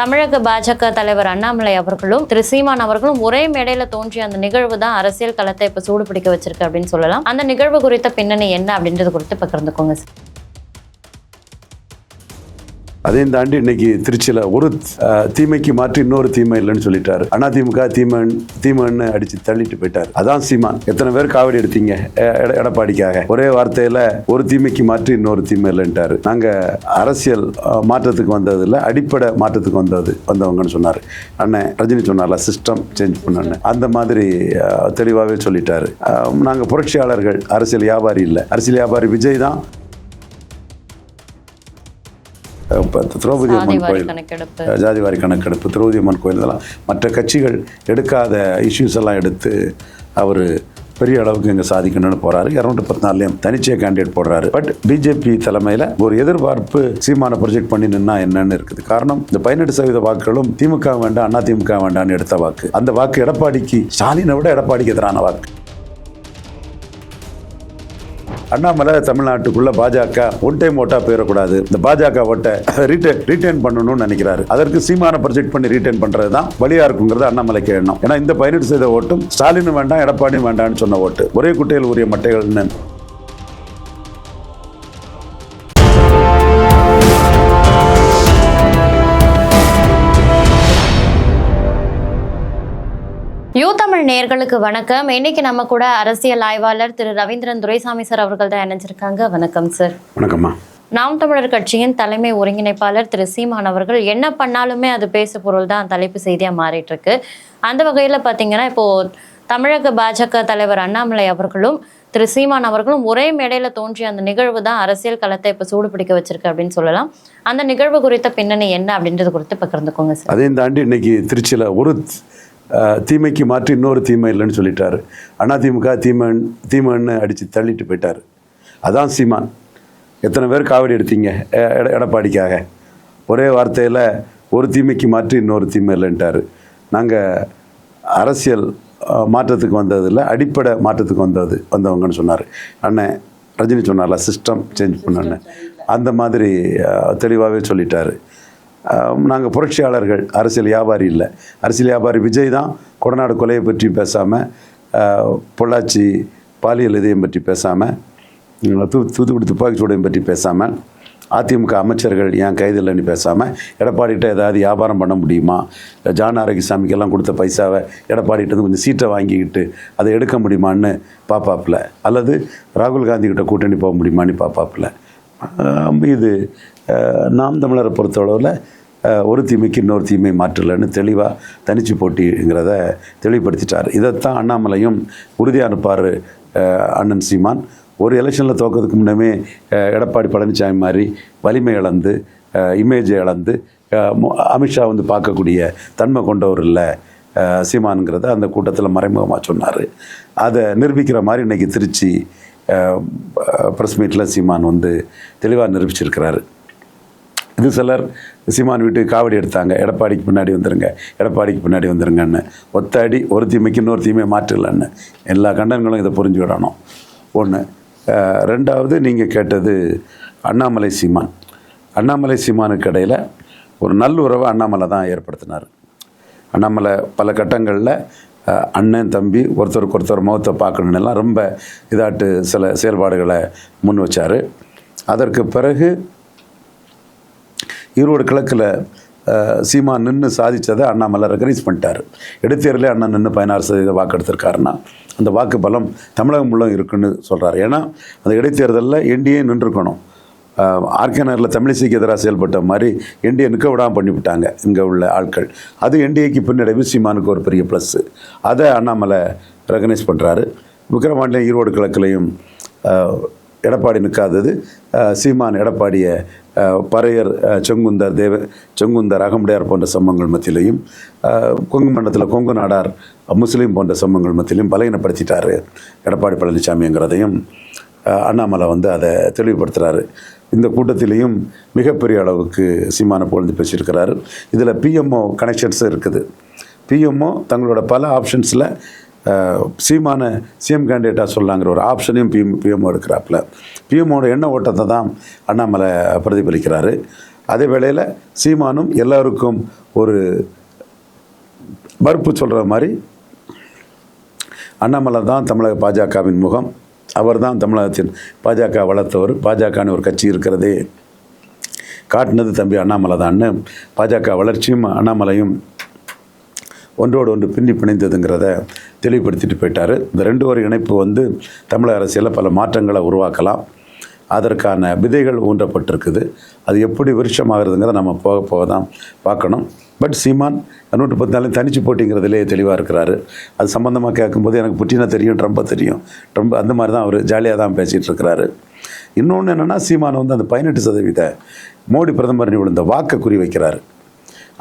தமிழக பாஜக தலைவர் அண்ணாமலை அவர்களும் திரு சீமான் அவர்களும் ஒரே மேடையில தோன்றிய அந்த நிகழ்வு தான் அரசியல் களத்தை இப்ப சூடு பிடிக்க வச்சிருக்கு அப்படின்னு சொல்லலாம். அந்த நிகழ்வு குறித்த பின்னணி என்ன அப்படின்றது குறித்து பகிர்ந்துக்கோங்க சார். அதையும் தாண்டி இன்னைக்கு திருச்சியில் ஒரு தீமைக்கு மாற்றி இன்னொரு தீமை இல்லைன்னு சொல்லிட்டாரு. அதிமுக தீமன் தீமன்னு அடிச்சு தள்ளிட்டு போயிட்டாரு. அதான் சீமான். எத்தனை பேர் காவடி எடுத்தீங்க எட- எடப்பாடிக்காக? ஒரே வார்த்தையில ஒரு தீமைக்கு மாற்றி இன்னொரு தீமை இல்லைன்ட்டாரு. நாங்க அரசியல் மாற்றத்துக்கு வந்தது இல்லை அடிப்படை மாற்றத்துக்கு வந்தது வந்தவங்கன்னு சொன்னார். அண்ணன் ரஜினி சொன்னார்ல சிஸ்டம் சேஞ்ச் பண்ணு அந்த மாதிரி தெளிவாகவே சொல்லிட்டாரு. நாங்கள் புரட்சியாளர்கள் அரசியல் வியாபாரி இல்லை. அரசியல் வியாபாரி விஜய் தான் திரௌபதி அம்மன் கோயில் ஜாதிவாரி கணக்கெடுப்பு திரௌபதி அம்மன் கோயில் இதெல்லாம் மற்ற கட்சிகள் எடுக்காத இஷ்யூஸ் எல்லாம் எடுத்து அவர் பெரிய அளவுக்கு இங்கே சாதிக்கணும்னு போறாரு. இரநூத்தி பத்து நாலுலையும் தனிச்சே கேண்டிடேட் போடுறாரு. பட் பிஜேபி தலைமையில் ஒரு எதிர்பார்ப்பு சீமான ப்ரொஜெக்ட் பண்ணி நின்னா என்னன்னு இருக்குது. காரணம் இந்த பதினெட்டு சதவீத வாக்குகளும் திமுக வேண்டாம் அண்ணா திமுக வேண்டாம்னு எடுத்த வாக்கு. அந்த வாக்கு எடப்பாடிக்கு ஸ்டாலினை விட எடப்பாடிக்கு எதிரான வாக்கு. அண்ணாமலை தமிழ்நாட்டுக்குள்ள பாஜக ஒன் டைம் ஓட்டா போயிடக்கூடாது. இந்த பாஜக ஓட்டை ரீட்டைன் ரீட்டைன் பண்ணணும்னு நினைக்கிறாரு. அதற்கு சீமான ப்ரொஜெக்ட் பண்ணி ரீட்டைன் பண்றது தான் வழியா இருக்குங்கிறது அண்ணாமலைக்கு எண்ணம். ஏன்னா இந்த பதினெட்டு செய்த ஓட்டும் ஸ்டாலின் வேண்டாம் எடப்பாடி வேண்டாம்னு சொன்ன ஓட்டு ஒரே குட்டையில் உரிய மட்டைகள்னு தமிழ் நேயர்களுக்கு வணக்கம். இன்னைக்கு நம்ம கூட அரசியல் ஆய்வாளர் திரு ரவீந்திரன் துரைசாமி சார் அவர்கள் தான் இணைஞ்சிருக்காங்க. வணக்கம் சார். வணக்கம்மா. நாம் தமிழர் கட்சியின் தலைமை ஒருங்கிணைப்பாளர் திரு சீமான் அவர்கள் என்ன பண்ணாலுமே அது பேசு பொருள் தான் தலைப்பு செய்தியா மாறிட்டு இருக்கு அந்த வகையில பாத்தீங்கன்னா இப்போ தமிழக பாஜக தலைவர் அண்ணாமலை அவர்களும் திரு சீமான் அவர்களும் ஒரே மேடையில தோன்றிய அந்த நிகழ்வு தான் அரசியல் களத்தை இப்ப சூடு பிடிக்க வச்சிருக்கு அப்படின்னு சொல்லலாம். அந்த நிகழ்வு குறித்த பின்னணி என்ன அப்படின்றது குறித்து பகிர்ந்துக்கோங்க சார். அதையும் தாண்டி இன்னைக்கு திருச்சியில் ஒரு தீமைக்கு மாற்றி இன்னொரு தீமை இல்லைன்னு சொல்லிட்டாரு. அதிமுக தீமன் தீமன்னு அடிச்சு தள்ளிட்டு போயிட்டாரு. அதான் சீமான். எத்தனை பேர் காவடி எடுத்தீங்க? எட- எடப்பாடிக்காக. ஒரே வார்த்தையில் ஒரு தீமைக்கு மாற்றி இன்னொரு தீமை இல்லைன்ட்டாரு. நாங்கள் அரசியல் மாற்றத்துக்கு வந்தது இல்லை அடிப்படை மாற்றத்துக்கு வந்தது வந்தவங்கன்னு சொன்னார். அண்ணன் ரஜினி சொன்னார்ல சிஸ்டம் சேஞ்ச் பண்ணு அந்த மாதிரி தெளிவாகவே சொல்லிட்டாரு. நாங்கள் புரட்சியாளர்கள். அரசியல் வியாபாரி இல்லை. அரசியல் வியாபாரி விஜய் தான் கொடநாடு கொலையை பற்றி பேசாமல் பொள்ளாச்சி பாலியல் இதயம் பற்றி பேசாமல் தூ தூத்துக்குடி துப்பாக்கி சூடையும் பற்றி பேசாமல் அதிமுக அமைச்சர்கள் ஏன் கைது இல்லைன்னு பேசாமல் எடப்பாடிகிட்ட ஏதாவது வியாபாரம் பண்ண முடியுமா? ஜான் ஆரோக்கியசாமிக்கெல்லாம் கொடுத்த பைசாவை எடப்பாடிகிட்ட கொஞ்சம் சீட்டை வாங்கிக்கிட்டு அதை எடுக்க முடியுமான்னு பார்ப்பாப்புல அல்லது ராகுல் காந்திக்கிட்ட கூட்டணி போக முடியுமான்னு பார்ப்பாப்புல இது நாம் தமிழரை பொறுத்தளவில் ஒரு தீமைக்கு இன்னொரு தீமை மாற்றலைன்னு தெளிவாக தனிச்சு போட்டிங்கிறத தெளிவுபடுத்திட்டார். இதைத்தான் அண்ணாமலையும் உறுதியாக அனுப்பார் அண்ணன் சீமான். ஒரு எலெக்ஷனில் தோக்கிறதுக்கு முன்னமே எடப்பாடி பழனிசாமி மாதிரி வலிமை இழந்து இமேஜை இழந்து அமித்ஷா வந்து பார்க்கக்கூடிய தன்மை கொண்டவர் இல்லை சீமானுங்கிறத அந்த கூட்டத்தில் மறைமுகமாக சொன்னார். அதை நிரூபிக்கிற மாதிரி இன்னைக்கு திருச்சி ப்ரெஸ் மீட்டில் சீமான் வந்து தெளிவாக நிரூபிச்சிருக்கிறாரு. இது சிலர் சீமான் வீட்டுக்கு காவடி எடுத்தாங்க. எடப்பாடிக்கு பின்னாடி வந்துருங்க எடப்பாடிக்கு பின்னாடி வந்துருங்கன்னு. ஒத்த அடி ஒரு தீமைக்கு இன்னொரு தீமையை மாற்றலன்னு. எல்லா கண்டனங்களும் இதை புரிஞ்சு விடணும். ஒன்று ரெண்டாவது நீங்கள் கேட்டது அண்ணாமலை சீமான். அண்ணாமலை சீமானுக்கு இடையில் ஒரு நல்லுறவை அண்ணாமலை தான் ஏற்படுத்தினார். அண்ணாமலை பல கட்டங்களில் அண்ணன் தம்பி ஒருத்தருக்கு ஒருத்தர் முகத்தை பார்க்கணுன்னு எல்லாம் ரொம்ப இதாட்டு சில செயல்பாடுகளை முன் வச்சார். அதற்கு பிறகு ஈரோடு கிழக்கில் சீமா நின்று சாதிச்சதை அண்ணாமலை ரெகனைஸ் பண்ணிட்டார். இடைத்தேர்தலே அண்ணன் நின்று பதினாறு சதவீத வாக்கு எடுத்திருக்காருன்னா அந்த வாக்கு பலம் தமிழகம் முழுவதும் இருக்குன்னு சொல்கிறார் ஏன்னா அந்த இடைத்தேர்தலில் என்டிஏ நின்றுக்கணும். ஆர்கனரில் தமிழிசைக்கு எதிராக செயல்பட்ட மாதிரி என்டிஏ நிற்க விடாமல் பண்ணிவிட்டாங்க இங்கே உள்ள ஆட்கள். அது என்டிஏக்கு பின்னடைவு சீமானுக்கு ஒரு பெரிய ப்ளஸ்ஸு அதை அண்ணாமலை ரெகனைஸ் பண்ணுறாரு விக்ரமாண்டியம் ஈரோடு கிழக்குலையும் எடப்பாடி நிற்காதது சீமான் எடப்பாடியை பறையர் செங்குந்தர் தேவ செங்குந்தர் அகமுடையார் போன்ற சம்பவங்கள் மத்தியிலையும் கொங்கு மண்டலத்தில் கொங்கு நாடார் முஸ்லீம் போன்ற சம்பவங்கள் மத்தியிலையும் பலகீனப்படுத்திட்டார் எடப்பாடி பழனிசாமிங்கிறதையும் அண்ணாமலை வந்து அதை தெளிவுபடுத்துகிறாரு இந்த கூட்டத்திலையும் மிகப்பெரிய அளவுக்கு சீமான புகழ்ந்து பேசியிருக்கிறாரு. இதில் பிஎம்ஓ கனெக்ஷன்ஸும் இருக்குது. பிஎம்ஓ தங்களோட பல ஆப்ஷன்ஸில் சீமான சிஎம் கேண்டிடேட்டாக சொல்லாங்கிற ஒரு ஆப்ஷனையும் பிஎம் பிஎம்ஓ எடுக்கிறாப்புல. பிஎம்ஓட எண்ண ஓட்டத்தை தான் அண்ணாமலை பிரதிபலிக்கிறாரு. அதே வேளையில் சீமானும் எல்லாருக்கும் ஒரு மறுப்பு சொல்கிற மாதிரி அண்ணாமலை தான் தமிழக பாஜகவின் முகம். அவர் தான் தமிழகத்தின் பாஜக வளர்த்தவர். பாஜகன்னு ஒரு கட்சி இருக்கிறதே. காட்டினது தம்பி அண்ணாமலை தான்னு பாஜக வளர்ச்சியும் அண்ணாமலையும் ஒன்றோடு ஒன்று பின்னி பிணைந்ததுங்கிறத தெளிவுபடுத்திட்டு போயிட்டார். இந்த ரெண்டு ஒரு இணைப்பு வந்து தமிழக அரசியலில் பல மாற்றங்களை உருவாக்கலாம். அதற்கான விதைகள் ஊன்றப்பட்டிருக்குது. அது எப்படி விருட்சமாகிறதுங்கிறத நம்ம போக போக தான் பார்க்கணும். பட் சீமான் நூற்று பத்து நாளையும் தனிச்சு போட்டிங்கிறதுலே தெளிவாக இருக்கிறாரு. அது சம்மந்தமாக கேட்கும்போது எனக்கு புட்டினா தெரியும் ட்ரம்பை தெரியும். ட்ரம்ப் அந்த மாதிரி தான் அவர் ஜாலியாக தான் பேசிகிட்டு இருக்கிறாரு. இன்னொன்று என்னென்னா சீமான் வந்து அந்த பதினெட்டு சதவீத மோடி பிரதமர் விழுந்த வாக்கை குறி வைக்கிறாரு.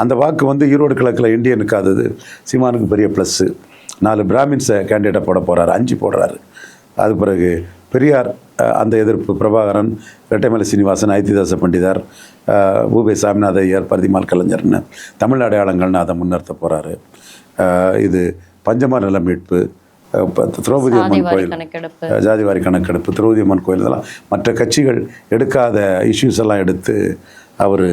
அந்த வாக்கு வந்து ஈரோடு கிழக்கில் இந்தியனுக்காதது சீமானுக்கு பெரிய ப்ளஸ்ஸு நாலு பிராமின்ஸை கேண்டிடேட்டாக போட போகிறாரு அஞ்சு போடுறாரு. அது பிறகு பெரியார் அந்த எதிர்ப்பு பிரபாகரன் ரெட்டைமலை சீனிவாசன் ஐத்திதாச பண்டிதர் பூபே சாமிநாத ஐயர் பரிதிமால் கலைஞர்னு தமிழ் அடையாளங்கள்னு அதை முன்னிறுத்த போகிறாரு இது பஞ்சம நில மீட்பு திரௌபதி அம்மன் கோயில் ஜாதிவாரி கணக்கெடுப்பு திரௌதி அம்மன் கோயில் இதெல்லாம் மற்ற கட்சிகள் எடுக்காத இஷ்யூஸ் எல்லாம் எடுத்து அவர்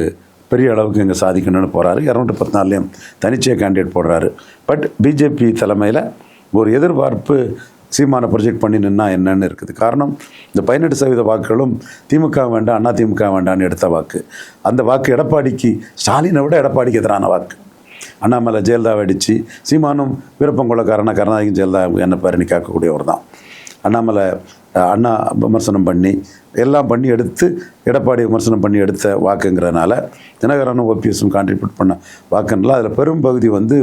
பெரிய அளவுக்கு இங்கே சாதிக்கணும்னு போகிறாரு இரநூத்தி பத்து நாலுலேயும் தனிச்சைய கேண்டிடேட் போடுறாரு பட் பிஜேபி தலைமையில் ஒரு எதிர்பார்ப்பு சீமானை ப்ரொஜெக்ட் பண்ணி நின்னா என்னன்னு இருக்குது. காரணம் இந்த பதினெட்டு சதவீத வாக்குகளும் திமுக வேண்டாம் அண்ணா திமுக வேண்டாம்னு எடுத்த வாக்கு. அந்த வாக்கு எடப்பாடிக்கு ஸ்டாலினை விட எடப்பாடிக்கு எதிரான வாக்கு. அண்ணாமலை ஜெயலலிதாவை அடித்து சீமானும் விருப்பங்கொள்ளக்காரனா கருணாநிதி ஜெயலலிதா என்ன பேரணி காக்கக்கூடியவர் தான். அண்ணாமலை அண்ணா விமர்சனம் பண்ணி எல்லாம் பண்ணி எடுத்து எடப்பாடி விமர்சனம் பண்ணி எடுத்த வாக்குங்கிறனால தினகரனும் ஓபிஎஸும் கான்ட்ரிபியூட் பண்ண வாக்குனால அதில் பெரும்பகுதி வந்து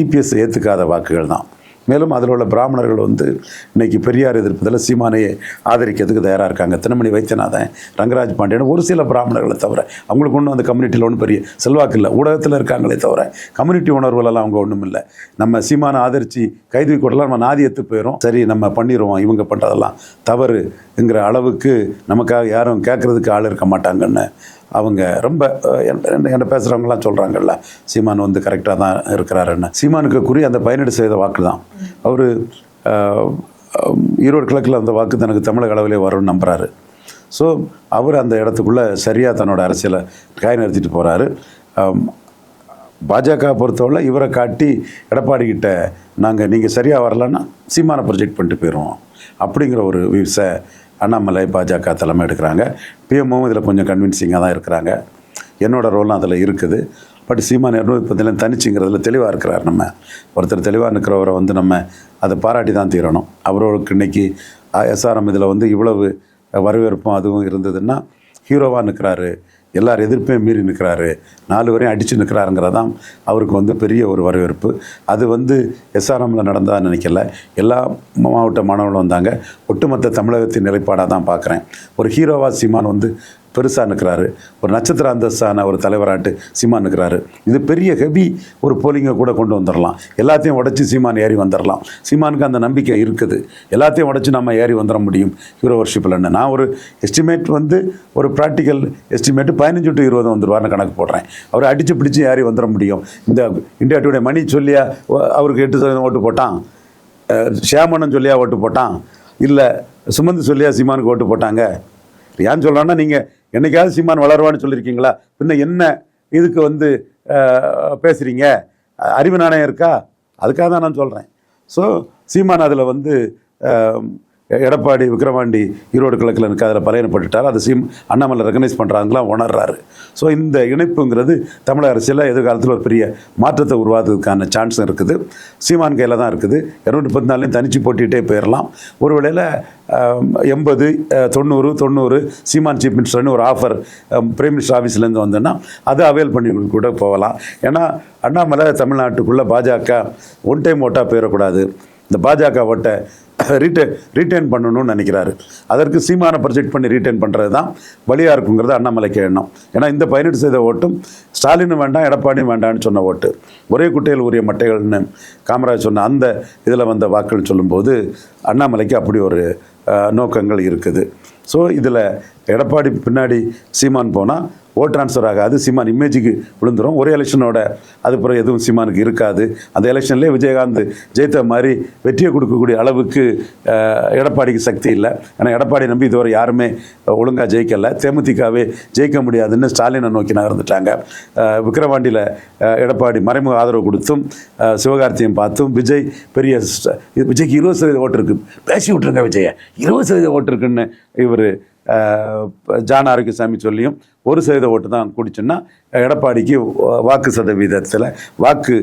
இபிஎஸ் ஏற்றுக்காத வாக்குகள் தான். மேலும் அதில் உள்ள பிராமணர்கள் வந்து இன்றைக்கி பெரியார் எதிர்ப்பதில் சீமானையை ஆதரிக்கிறதுக்கு தயாராக இருக்காங்க. தினமணி வைத்தியநாதன் ரங்கராஜ் பாண்டியன் ஒரு சில பிராமணர்களை தவிர அவங்களுக்கு ஒன்றும் அந்த கம்யூனிட்டியில் ஒன்றும் பெரிய செல்வாக்கு இல்லை. ஊடகத்தில் இருக்காங்களே தவிர கம்யூனிட்டி உணர்வுகளெல்லாம் அவங்க ஒன்றும் இல்லை. நம்ம சீமானை ஆதரித்து கைது கூட்டலாம் நம்ம நாதி எத்து போயிடும் சரி நம்ம பண்ணிடுவோம் இவங்க பண்ணுறதெல்லாம் தவறுங்கிற அளவுக்கு நமக்காக யாரும் கேட்குறதுக்கு ஆள் இருக்க மாட்டாங்கன்னு அவங்க ரொம்ப என்ன- பேசுகிறவங்கலாம் பேசுகிறவங்களாம் சொல்கிறாங்கல்ல சீமான் வந்து கரெக்டாக தான் இருக்கிறாருன்னு. சீமானுக்கு குறி அந்த பயனீடு செய்த வாக்கு தான். அவர் ஈரோடு கிழக்கில் அந்த வாக்கு தனக்கு தமிழக அளவிலே வரும்னு நம்புகிறாரு ஸோ அவர் அந்த இடத்துக்குள்ளே சரியாக தன்னோட அரசியலை காய் நிறுத்திட்டு போகிறாரு பாஜக பொறுத்தவரை இவரை காட்டி எடப்பாடி கிட்ட நாங்கள் நீங்கள் சரியாக வரலன்னா சீமானை ப்ரொஜெக்ட் பண்ணிட்டு போயிடுவோம் அப்படிங்கிற ஒரு வியூஸை அண்ணாமலை பாஜக தலைமை எடுக்கிறாங்க. பிஎம்ஓவும் இதில் கொஞ்சம் கன்வின்சிங்காக தான் இருக்கிறாங்க. என்னோடய ரோலும் அதில் இருக்குது. பட் சீமான் இரநூத்தி பத்திலாம் தனிச்சுங்கிறதுல தெளிவாக இருக்கிறார் நம்ம. ஒருத்தர் தெளிவாக இருக்கிறவரை வந்து நம்ம அதை பாராட்டி தான் தீரணும். அவர்களுக்கு இன்னைக்கு எஸ்ஆர்எம் இதில் வந்து இவ்வளவு வரவேற்பும் அதுவும் இருந்ததுன்னா ஹீரோவாக நிற்கிறாரு எல்லார் எதிர்ப்பையும் மீறி நிற்கிறாரு. நாலு வரையும் அடித்து நிற்கிறாருங்கிறதான் அவருக்கு வந்து பெரிய ஒரு வரவேற்பு. அது வந்து எஸ்ஆர்எம்மில் நடந்ததாக நினைக்கல. எல்லா மாவட்ட மாணவர்களும் வந்தாங்க. ஒட்டுமொத்த தமிழகத்தின் நிலைப்பாடாக தான் பார்க்குறேன். ஒரு ஹீரோவா சீமான் வந்து பெருசாக நிற்கிறாரு ஒரு நட்சத்திர அந்தஸ்தான ஒரு தலைவராட்டு சீமான் நிற்கிறாரு இது பெரிய ஹெவி ஒரு போலிங்கை கூட கொண்டு வந்துடலாம் எல்லாத்தையும் உடச்சி சீமான் ஏறி வந்துடலாம் சீமானுக்கு அந்த நம்பிக்கை இருக்குது. எல்லாத்தையும் உடச்சி நம்ம ஏறி வந்துட முடியும். ஹீரோ வர்ஷிப்பில்னு நான் ஒரு எஸ்டிமேட் வந்து ஒரு ப்ராக்டிக்கல் எஸ்டிமேட் பதினஞ்சு டு இருபது வந்துடுவார்னு கணக்கு போடுறேன். அவர் அடித்து பிடிச்சி ஏறி வந்துட முடியும். இந்த இந்தியா டுடே மணி சொல்லியா அவருக்கு எட்டு சதவீதம் ஓட்டு போட்டான். அஹ் ஷியாமணன் சொல்லியா ஓட்டு போட்டான். இல்லை சுமந்து சொல்லியா சீமானுக்கு ஓட்டு போட்டாங்க? ஏன் சொல்கிறேன்னா நீங்கள் என்னைக்காவது சீமான் வளருவான்னு சொல்லியிருக்கீங்களா? பின்ன என்ன இதுக்கு வந்து பேசுகிறீங்க அறிவு நாணயம் இருக்கா? அதுக்காக தான் நான் சொல்கிறேன் ஸோ சீமான் அதில் வந்து எடப்பாடி விக்ரவாண்டி ஈரோடு கிழக்கில் இருக்க அதில் பலையனப்பட்டுட்டார் அதை சீம் அண்ணாமலை ரெகனைஸ் பண்ணுறாங்களாம் உணர்றாரு. ஸோ இந்த இணைப்புங்கிறது தமிழக அரசியலில் எதிர்காலத்தில் ஒரு பெரிய மாற்றத்தை உருவாக்குறதுக்கான சான்ஸும் இருக்குது. சீமான் கையில் தான் இருக்குது. இரநூற்றி பத்து நாள்லையும் தனிச்சு போட்டிகிட்டே போயிடலாம் ஒரு வேளையில் எண்பது தொண்ணூறு தொண்ணூறு சீமான் சீஃப் மினிஸ்டர்னு ஒரு ஆஃபர் பிரைம் மினிஸ்டர் ஆஃபீஸ்லேருந்து வந்தோன்னா அதை அவைல் பண்ணி கூட போகலாம். ஏன்னா அண்ணாமலை தமிழ்நாட்டுக்குள்ளே பாஜக ஒன் டைம் ஓட்டாக போயிடக்கூடாது இந்த பாஜக ஓட்டை ரீட்டைன் ரீட்டைன் பண்ணணும்னு நினைக்கிறாரு. அதற்கு சீமானை ப்ரொஜெக்ட் பண்ணி ரீட்டைன் பண்ணுறது தான் வழியாக இருக்குங்கிறது அண்ணாமலைக்கு எண்ணம். ஏன்னா இந்த பதினெட்டு செய்த ஓட்டும் ஸ்டாலினும் வேண்டாம் எடப்பாடியும் வேண்டாம்னு சொன்ன ஓட்டு. ஒரே குட்டையில் உரிய மட்டைகள்னு காமராஜ் சொன்ன அந்த இதில் வந்த வாக்குன்னு சொல்லும்போது அண்ணாமலைக்கு அப்படி ஒரு நோக்கங்கள் இருக்குது. ஸோ இதில் எடப்பாடி பின்னாடி சீமான் போனால் ஓட் ட்ரான்ஸ்ஃபர் ஆகாது. சிமான் இமேஜுக்கு விழுந்துரும். ஒரு எலெக்ஷனோட அது பிறகு எதுவும் சிமானுக்கு இருக்காது. அந்த எலெக்ஷன்லேயே விஜயகாந்த் ஜெயித்த மாதிரி வெற்றியை கொடுக்கக்கூடிய அளவுக்கு எடப்பாடிக்கு சக்தி இல்லை. ஏன்னா எடப்பாடி நம்பி இதுவரை யாருமே ஒழுங்காக ஜெயிக்கலை. தேமுதிகவே ஜெயிக்க முடியாதுன்னு ஸ்டாலினை நோக்கி நகர்ந்துட்டாங்க. விக்கிரவாண்டியில் எடப்பாடி மறைமுக ஆதரவு கொடுத்தும் சிவகார்த்தியம் பார்த்தும் விஜய் பெரிய இது விஜய்க்கு இருபது சதவீத ஓட்டு இருக்கு. பேசி விட்ருங்க விஜய. இருபது சதவீத ஓட்டு இருக்குன்னு இவர் ஜான் ஆரோக்கியசாமி சொல்லியும் ஒரு சதவீத ஓட்டு தான் குடிச்சுன்னா எடப்பாடிக்கு வாக்கு சதவீதத்தில் வாக்கு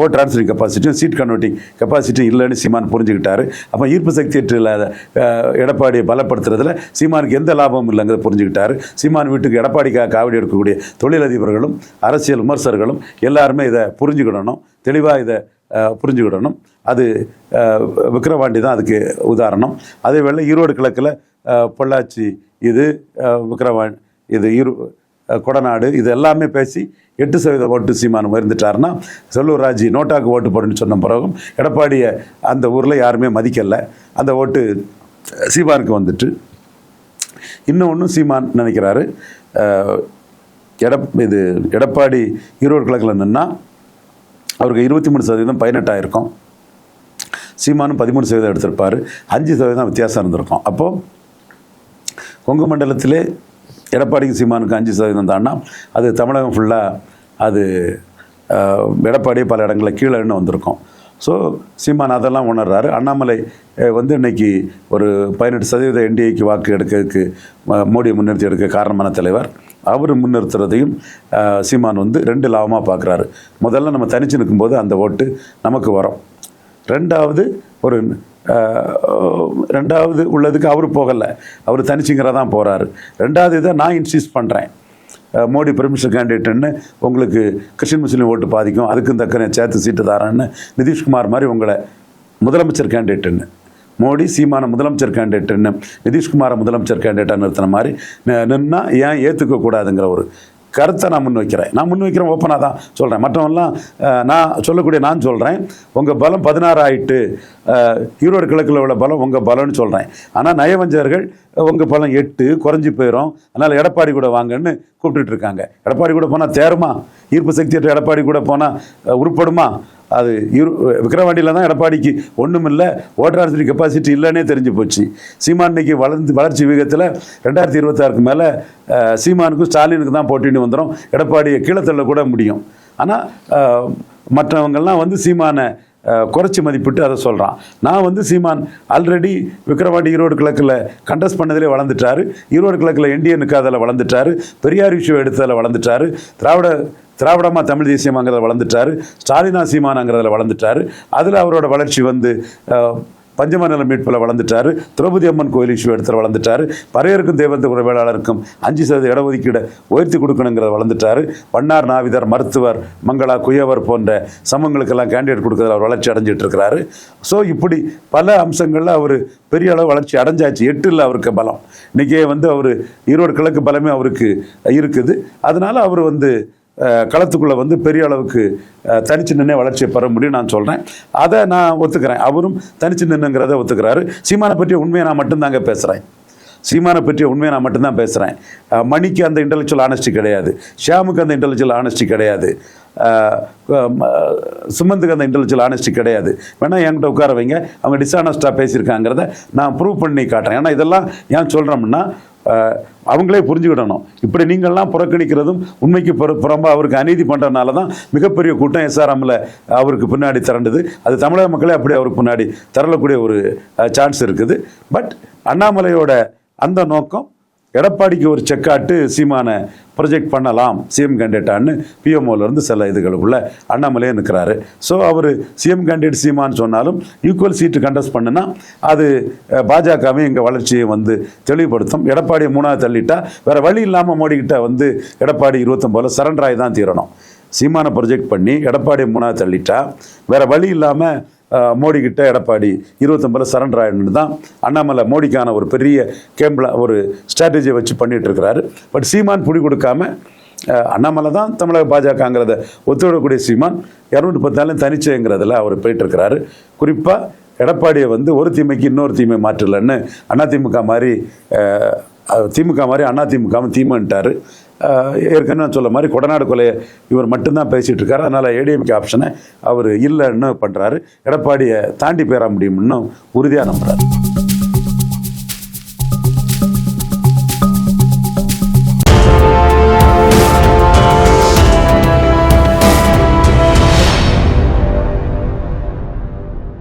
vote transferring capacity seat converting capacity இல்லைன்னு சீமான் புரிஞ்சுக்கிட்டாரு. அப்போ ஈர்ப்பு சக்தி இல்லாத எடப்பாடியை பலப்படுத்துறதுல சீமானுக்கு எந்த லாபமும் இல்லைங்கிறத புரிஞ்சுக்கிட்டாரு. சீமான் வீட்டுக்கு எடப்பாடிக்காக காவடி எடுக்கக்கூடிய தொழிலதிபர்களும் அரசியல் விமர்சகர்களும் எல்லாருமே இதை புரிஞ்சுக்கிடணும். தெளிவாக இதை புரிஞ்சுக்கிடணும். அது விக்ரவாண்டி தான் அதுக்கு உதாரணம். அதே வேளை ஈரோடு கிழக்கில் பொள்ளாச்சி இது அஹ், இது ஈரோ கொடநாடு இது எல்லாமே பேசி எட்டு சதவீத ஓட்டு சீமான் உயர்ந்துட்டாருன்னா செல்லூர் ராஜி நோட்டாக்கு ஓட்டு போடுன்னு சொன்ன பிறகும் எடப்பாடியை அந்த ஊரில் யாருமே மதிக்கலை. அந்த ஓட்டு சீமானுக்கு வந்துட்டு இன்னும் ஒன்றும் சீமான் நினைக்கிறாரு எட எடப் இது எடப்பாடி ஈரோடு கிழக்கில் நின்னா அவருக்கு இருபத்தி மூணு சதவீதம் பதினெட்டாயிருக்கும். சீமானும் பதிமூணு சதவீதம் எடுத்திருப்பார். அஞ்சு சதவீதம் வித்தியாசம் இருந்திருக்கும். அப்போது கொங்கு மண்டலத்திலே எடப்பாடிக்கு சீமானுக்கு அஞ்சு சதவீதம் தான்னா அது தமிழகம் ஃபுல்லாக அது எடப்பாடி எடப்பாடியே பல இடங்களில் கீழேன்னு வந்திருக்கும். ஸோ சீமான் அதெல்லாம் உணர்றாரு. அண்ணாமலை வந்து இன்னைக்கு ஒரு பதினெட்டு சதவீத என்டிஏக்கு வாக்கு எடுக்கிறதுக்கு மோடியை முன்னிறுத்தி எடுக்க காரணமான தலைவர். அவர் முன்னிறுத்துறதையும் சீமான் வந்து ரெண்டு லாபமாக பார்க்குறாரு முதல்ல நம்ம தனிச்சு நிற்கும்போது அந்த ஓட்டு நமக்கு வரும். ரெண்டாவது ஒரு ரெண்டாவது உள்ளதுக்கு அவர் போகலை. அவர் தனிச்சுங்கிறதான் போகிறாரு ரெண்டாவது இதை நான் இன்சிஸ்ட் பண்ணுறேன் மோடி பெர்மிஷன் கேண்டிடேட்டுன்னு உங்களுக்கு கிறிஸ்டின் முஸ்லீம் ஓட்டு பாதிக்கும். அதுக்கும் தக்கன சேர்த்து சீட்டு தாரேன்னு நிதிஷ்குமார் மாதிரி உங்களை முதலமைச்சர் கேண்டிடேட்டுன்னு மோடி சீமான முதலமைச்சர் கேண்டிடேட்டுன்னு நிதிஷ்குமாரை முதலமைச்சர் கேண்டிடேட்டாக நிறுத்தின மாதிரி நி- நின்னா ஏன் ஏற்றுக்க கூடாதுங்கிற ஒரு கருத்தை நான் முன் வைக்கிறேன் நான் முன் வைக்கிறேன் ஓப்பனாக தான் சொல்கிறேன் மற்றவங்களாம் நான் சொல்லக்கூடிய நான் சொல்கிறேன் உங்கள் பலம் பதினாறு ஆயிட்டு ஈரோடு கிழக்கில் உள்ள பலம் உங்கள் பலம்னு சொல்கிறேன் ஆனால் நயவஞ்சகர்கள் உங்கள் பலம் எட்டு குறைஞ்சி போயிடும் அதனால் எடப்பாடி கூட வாங்கன்னு கூப்பிட்டுட்டு இருக்காங்க. எடப்பாடி கூட போனால் தேருமா? ஈர்ப்பு சக்தியற்ற எடப்பாடி கூட போனால் உருப்படுமா? அது இரு விக்கிரவாண்டியில் தான் எடப்பாடிக்கு ஒன்றும் இல்லை ஓட்டர் கெப்பாசிட்டி இல்லைன்னே தெரிஞ்சு போச்சு. சீமான் இன்னைக்கு வளர்ந்து வளர்ச்சி விகிதத்தில் ரெண்டாயிரத்தி இருபத்தாறுக்கு மேலே சீமானுக்கும் ஸ்டாலினுக்கு தான் போட்டின்னு வந்துடும் எடப்பாடியை கீழே தள்ள கூட முடியும் ஆனால் மற்றவங்கள்லாம் வந்து சீமானை குறைச்சி மதிப்பிட்டு அதை சொல்கிறான் நான் வந்து சீமான் ஆல்ரெடி விக்ரவாண்டி ஈரோடு கிழக்கில் கண்டஸ்ட் பண்ணதிலே வளர்ந்துட்டாரு. ஈரோடு கிழக்கில் என்டிஎனுக்கு அதில் வளர்ந்துட்டாரு. பெரியார் இஷ்யூ எடுத்ததில் வளர்ந்துட்டாரு. திராவிட திராவிடமா தமிழ் தேசியமாங்கிறத வளர்ந்துட்டாரு. ஸ்டாலினா சீமானாங்கிறதில் வளர்ந்துட்டாரு. அதில் அவரோட வளர்ச்சி வந்து பஞ்சமநல மீட்பில் வளர்ந்துட்டார். திரௌபதி அம்மன் கோயில் இஷ்யூ இடத்துல வளர்ந்துட்டாரு. பறையருக்கும் தேவந்த உறவேளாளருக்கும் அஞ்சு சதவீத இடஒதுக்கீடு உயர்த்தி கொடுக்கணுங்கிறத வளர்ந்துட்டாரு. வண்ணார் நாவிதர் மருத்துவர் மங்களா குயவர் போன்ற சமங்களுக்கெல்லாம் கேண்டிடேட் கொடுக்கறதுல அவர் வளர்ச்சி அடைஞ்சிட்டு இருக்கிறாரு. ஸோ இப்படி பல அம்சங்களில் அவர் பெரிய அளவு வளர்ச்சி அடைஞ்சாச்சு. எட்டு இல்லை அவருக்கு பலம். இன்றைக்கே வந்து அவர் ஈரோடு கிழக்கு பலமே அவருக்கு இருக்குது. அதனால் அவர் வந்து களத்துக்குள்ளே வந்து பெரிய அளவுக்கு தனிச்சு நின்று வளர்ச்சியை பெற முடியும் நான் சொல்கிறேன் அதை நான் ஒத்துக்கிறேன். அவரும் தனிச்சு நின்னுங்கிறத ஒத்துக்கிறாரு. சீமானை பற்றிய உண்மையை நான் மட்டும்தாங்க பேசுகிறேன் சீமானை பற்றிய உண்மையை நான் மட்டும்தான் பேசுகிறேன் மணிக்கு அந்த இன்டெலெக்சுவல் ஆனஸ்டி கிடையாது. ஷியாமுக்கு அந்த இன்டெலெக்சுவல் ஆனஸ்டி கிடையாது. சுமந்துக்கு அந்த இன்டெலெக்சுவல் ஆனஸ்டி கிடையாது. வேணால் என்கிட்ட உட்கார வைங்க. அவங்க டிஸ்ஆனஸ்டாக பேசியிருக்காங்கிறத நான் ப்ரூவ் பண்ணி காட்டுறேன். ஏன்னா இதெல்லாம் ஏன் சொல்கிறோம்னா அவங்களே புரிஞ்சுக்கிடணும். இப்படி நீங்கள்லாம் புறக்கணிக்கிறதும் உண்மைக்கு புற புறம்பா அவருக்கு அநீதி பண்ணுறதுனால தான் மிகப்பெரிய கூட்டம் எஸ்ஆர்எம்மில் அவருக்கு பின்னாடி திரண்டுது. அது தமிழக மக்களே அப்படி அவருக்கு பின்னாடி திரளக்கூடிய ஒரு சான்ஸ் இருக்குது. பட் அண்ணாமலையோட அந்த நோக்கம் எடப்பாடிக்கு ஒரு செக்காட்டு சீமானை ப்ரொஜெக்ட் பண்ணலாம் சிஎம் கேண்டிடேட்டான்னு பிஎம்ஓலேருந்து சில இதுகளுக்குள்ள அண்ணாமலையே நிற்கிறாரு ஸோ அவர் சிஎம் கேண்டிடேட் சீமான்னு சொன்னாலும் ஈக்குவல் சீட்டு கண்டஸ்ட் பண்ணுனா அது பாஜகவே எங்கள் வளர்ச்சியை வந்து தெளிவுபடுத்தும். எடப்பாடியை மூணாவது தள்ளிட்டா வேறு வழி இல்லாமல் மோடிக்கிட்ட வந்து எடப்பாடி இருபத்தொம்போதில் சரண்டர் ஆகி தான் தீரணும். சீமானை ப்ரொஜெக்ட் பண்ணி எடப்பாடியை மூணாவது தள்ளிட்டா வேறு வழி இல்லாமல் மோடி கிட்ட எடப்பாடி இருபத்தொம்பதில் சரண்டர் ஆயிடணும் தான் அண்ணாமலை மோடிக்கான ஒரு பெரிய கேம்பில் ஒரு ஸ்ட்ராட்டஜியை வச்சு பண்ணிட்டு இருக்கிறாரு. பட் சீமான் புடி கொடுக்காம அண்ணாமலை தான் தமிழக பாஜகங்கிறத ஒத்துவிடக்கூடிய சீமான் இரநூத்தி பத்தாலும் தனிச்சேங்கிறதுல அவர் போயிட்டு இருக்கிறாரு. குறிப்பாக எடப்பாடியை வந்து ஒரு தீமைக்கு இன்னொரு தீமை மாற்றலன்னு அதிமுக மாதிரி திமுக மாதிரி அண்ணா திமுகவும் தீமன்ட்டார். ஏற்கனவே சொல்ல மாதிரி கொடநாடு கொலையை இவர் மட்டும்தான் பேசிகிட்டு இருக்காரு அதனால் ஏடிஎம்கே ஆப்ஷனை அவர் இல்லைன்னு பண்ணுறாரு எடப்பாடியை தாண்டி பெற முடியும்னு உறுதியாக நம்புகிறார்